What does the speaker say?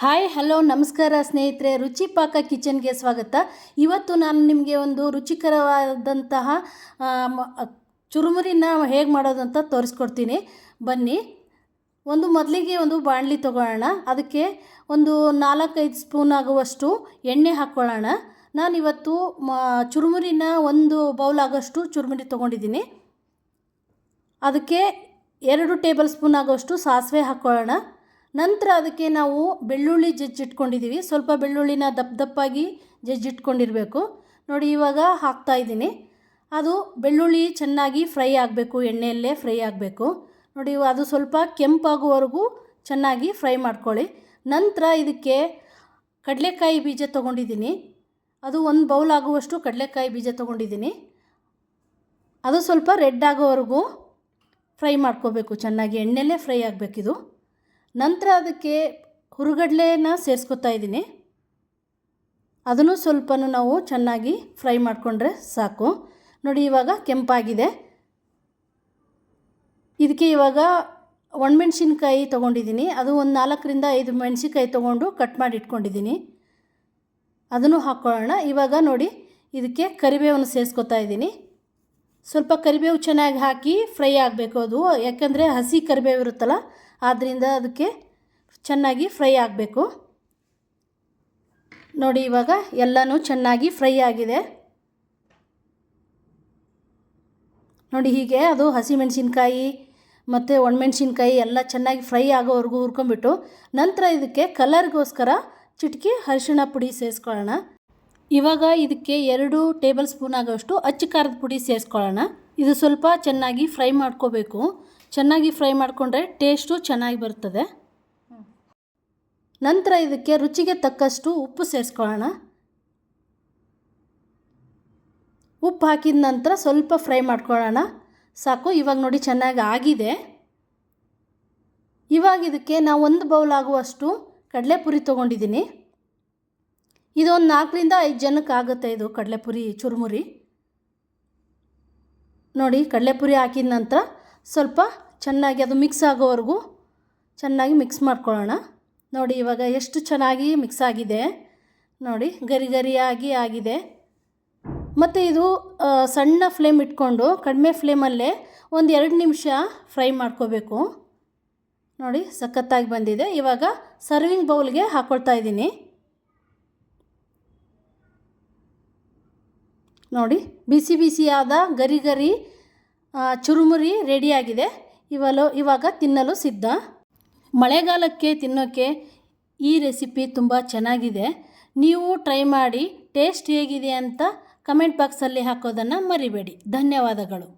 Hi, hello, ನಮಸ್ಕಾರ ಸ್ನೇಹಿತರೆ, ರುಚಿ ಪಾಕ ಕಿಚನ್ಗೆ ಸ್ವಾಗತ. ಇವತ್ತು ನಾನು ನಿಮಗೆ ಒಂದು ರುಚಿಕರವಾದಂತಹ ಚುರುಮುರಿನ ಹೇಗೆ ಮಾಡೋದಂತ ತೋರಿಸ್ಕೊಡ್ತೀನಿ. ಬನ್ನಿ. ಒಂದು ಮೊದಲಿಗೆ ಒಂದು ಬಾಣಲಿ ತೊಗೊಳ್ಳೋಣ. ಅದಕ್ಕೆ ಒಂದು ನಾಲ್ಕೈದು ಸ್ಪೂನ್ ಆಗುವಷ್ಟು ಎಣ್ಣೆ ಹಾಕ್ಕೊಳ್ಳೋಣ. ನಾನಿವತ್ತು ಮ, ಚುರುಮುರಿನ ಒಂದು ಬೌಲ್ ಆಗೋಷ್ಟು ಚುರುಮುರಿ ತೊಗೊಂಡಿದ್ದೀನಿ. ಅದಕ್ಕೆ ಎರಡು ಟೇಬಲ್ ಸ್ಪೂನ್ ಆಗೋಷ್ಟು ಸಾಸಿವೆ ಹಾಕ್ಕೊಳ್ಳೋಣ. ನಂತರ ಅದಕ್ಕೆ ನಾವು ಬೆಳ್ಳುಳ್ಳಿ ಜಜ್ಜಿಟ್ಕೊಂಡಿದ್ದೀವಿ. ಸ್ವಲ್ಪ ಬೆಳ್ಳುಳ್ಳಿನ ದಪ್ಪ ದಪ್ಪಾಗಿ ಜಜ್ಜಿಟ್ಕೊಂಡಿರಬೇಕು. ನೋಡಿ, ಇವಾಗ ಹಾಕ್ತಾ ಇದ್ದೀನಿ. ಅದು ಬೆಳ್ಳುಳ್ಳಿ ಚೆನ್ನಾಗಿ ಫ್ರೈ ಆಗಬೇಕು, ಎಣ್ಣೆಯಲ್ಲೇ ಫ್ರೈ ಆಗಬೇಕು. ನೋಡಿ, ಅದು ಸ್ವಲ್ಪ ಕೆಂಪಾಗುವವರೆಗೂ ಚೆನ್ನಾಗಿ ಫ್ರೈ ಮಾಡ್ಕೊಳ್ಳಿ. ನಂತರ ಇದಕ್ಕೆ ಕಡಲೆಕಾಯಿ ಬೀಜ ತೊಗೊಂಡಿದ್ದೀನಿ. ಅದು ಒಂದು ಬೌಲ್ ಆಗುವಷ್ಟು ಕಡಲೆಕಾಯಿ ಬೀಜ ತೊಗೊಂಡಿದ್ದೀನಿ. ಅದು ಸ್ವಲ್ಪ ರೆಡ್ ಆಗೋವರೆಗೂ ಫ್ರೈ ಮಾಡ್ಕೋಬೇಕು. ಚೆನ್ನಾಗಿ ಎಣ್ಣೆಲ್ಲೇ ಫ್ರೈ ಆಗಬೇಕಿದು. ನಂತರ ಅದಕ್ಕೆ ಹುರುಗಡ್ಲೆನ ಸೇರಿಸ್ಕೊತಾ ಇದ್ದೀನಿ. ಅದನ್ನು ಸ್ವಲ್ಪ ನಾವು ಚೆನ್ನಾಗಿ ಫ್ರೈ ಮಾಡಿಕೊಂಡ್ರೆ ಸಾಕು. ನೋಡಿ ಇವಾಗ ಕೆಂಪಾಗಿದೆ. ಇದಕ್ಕೆ ಇವಾಗ ಒಣಮೆಣ್ಸಿನ್ಕಾಯಿ ತೊಗೊಂಡಿದ್ದೀನಿ. ಅದು ಒಂದು ನಾಲ್ಕರಿಂದ ಐದು ಮೆಣಸಿನ್ಕಾಯಿ ತೊಗೊಂಡು ಕಟ್ ಮಾಡಿ ಇಟ್ಕೊಂಡಿದ್ದೀನಿ. ಅದನ್ನು ಹಾಕ್ಕೊಳ್ಳೋಣ ಇವಾಗ ನೋಡಿ, ಇದಕ್ಕೆ ಕರಿಬೇವನ್ನು ಸೇರಿಸ್ಕೊತಾ ಇದ್ದೀನಿ. ಸ್ವಲ್ಪ ಕರಿಬೇವು ಚೆನ್ನಾಗಿ ಹಾಕಿ ಫ್ರೈ ಆಗಬೇಕು ಅದು. ಯಾಕಂದರೆ ಹಸಿ ಕರಿಬೇವು ಇರುತ್ತಲ್ಲ ಆದ್ದರಿಂದ ಅದಕ್ಕೆ ಚೆನ್ನಾಗಿ ಫ್ರೈ ಆಗಬೇಕು. ನೋಡಿ, ಇವಾಗ ಎಲ್ಲನೂ ಚೆನ್ನಾಗಿ ಫ್ರೈ ಆಗಿದೆ. ನೋಡಿ, ಹೀಗೆ ಅದು ಹಸಿಮೆಣಸಿನ್ಕಾಯಿ ಮತ್ತು ಒಣಮೆಣ್ಸಿನ್ಕಾಯಿ ಎಲ್ಲ ಚೆನ್ನಾಗಿ ಫ್ರೈ ಆಗೋವರೆಗೂ ಹುರ್ಕೊಂಬಿಟ್ಟು ನಂತರ ಇದಕ್ಕೆ ಕಲರ್ಗೋಸ್ಕರ ಚಿಟಕಿ ಅರಿಶಿಣ ಪುಡಿ ಸೇರಿಸ್ಕೊಳ್ಳೋಣ. ಇವಾಗ ಇದಕ್ಕೆ ಎರಡು ಟೇಬಲ್ ಸ್ಪೂನ್ ಆಗೋಷ್ಟು ಅಚ್ಚ ಖಾರದ ಪುಡಿ ಸೇರಿಸ್ಕೊಳ್ಳೋಣ. ಇದು ಸ್ವಲ್ಪ ಚೆನ್ನಾಗಿ ಫ್ರೈ ಮಾಡ್ಕೋಬೇಕು. ಚೆನ್ನಾಗಿ ಫ್ರೈ ಮಾಡಿಕೊಂಡ್ರೆ ಟೇಸ್ಟು ಚೆನ್ನಾಗಿ ಬರ್ತದೆ. ನಂತರ ಇದಕ್ಕೆ ರುಚಿಗೆ ತಕ್ಕಷ್ಟು ಉಪ್ಪು ಸೇರಿಸ್ಕೊಳ್ಳೋಣ. ಉಪ್ಪು ಹಾಕಿದ ನಂತರ ಸ್ವಲ್ಪ ಫ್ರೈ ಮಾಡ್ಕೊಳ್ಳೋಣ. ಸಾಕು, ಇವಾಗ ನೋಡಿ ಚೆನ್ನಾಗಿ ಆಗಿದೆ. ಇವಾಗ ಇದಕ್ಕೆ ನಾವು ಒಂದು ಬೌಲ್ ಆಗುವಷ್ಟು ಕಡಲೆಪುರಿ ತೊಗೊಂಡಿದ್ದೀನಿ. ಇದೊಂದು ನಾಲ್ಕರಿಂದ ಐದು ಜನಕ್ಕೆ ಆಗುತ್ತೆ ಇದು ಕಡಲೆಪುರಿ ಚುರುಮುರಿ. ನೋಡಿ ಕಡಲೆಪುರಿ ಹಾಕಿದ ನಂತರ ಸ್ವಲ್ಪ ಚೆನ್ನಾಗಿ ಅದು ಮಿಕ್ಸ್ ಆಗೋವರೆಗೂ ಚೆನ್ನಾಗಿ ಮಿಕ್ಸ್ ಮಾಡ್ಕೊಳ್ಳೋಣ ನೋಡಿ ಇವಾಗ ಎಷ್ಟು ಚೆನ್ನಾಗಿ ಮಿಕ್ಸ್ ಆಗಿದೆ. ನೋಡಿ ಗರಿ ಗರಿಯಾಗಿ ಆಗಿದೆ. ಮತ್ತು ಇದು ಸಣ್ಣ ಫ್ಲೇಮ್ ಇಟ್ಕೊಂಡು ಕಡಿಮೆ ಫ್ಲೇಮಲ್ಲೇ ಒಂದು ಎರಡು ನಿಮಿಷ ಫ್ರೈ ಮಾಡ್ಕೋಬೇಕು. ನೋಡಿ ಸಖತ್ತಾಗಿ ಬಂದಿದೆ. ಇವಾಗ ಸರ್ವಿಂಗ್ ಬೌಲ್ಗೆ ಹಾಕ್ಕೊಳ್ತಾ ಇದ್ದೀನಿ. ನೋಡಿ, ಬಿಸಿ ಬಿಸಿಯಾದ ಗರಿ ಗರಿ ಚುರುಮುರಿ ರೆಡಿಯಾಗಿದೆ ಇವಲು, ಇವಾಗ ತಿನ್ನಲು ಸಿದ್ಧ. ಮಳೆಗಾಲಕ್ಕೆ ತಿನ್ನೋಕ್ಕೆ ಈ ರೆಸಿಪಿ ತುಂಬ ಚೆನ್ನಾಗಿದೆ. ನೀವು ಟ್ರೈ ಮಾಡಿ ಟೇಸ್ಟ್ ಹೇಗಿದೆ ಅಂತ ಕಮೆಂಟ್ ಬಾಕ್ಸಲ್ಲಿ ಹಾಕೋದನ್ನು ಮರಿಬೇಡಿ. ಧನ್ಯವಾದಗಳು.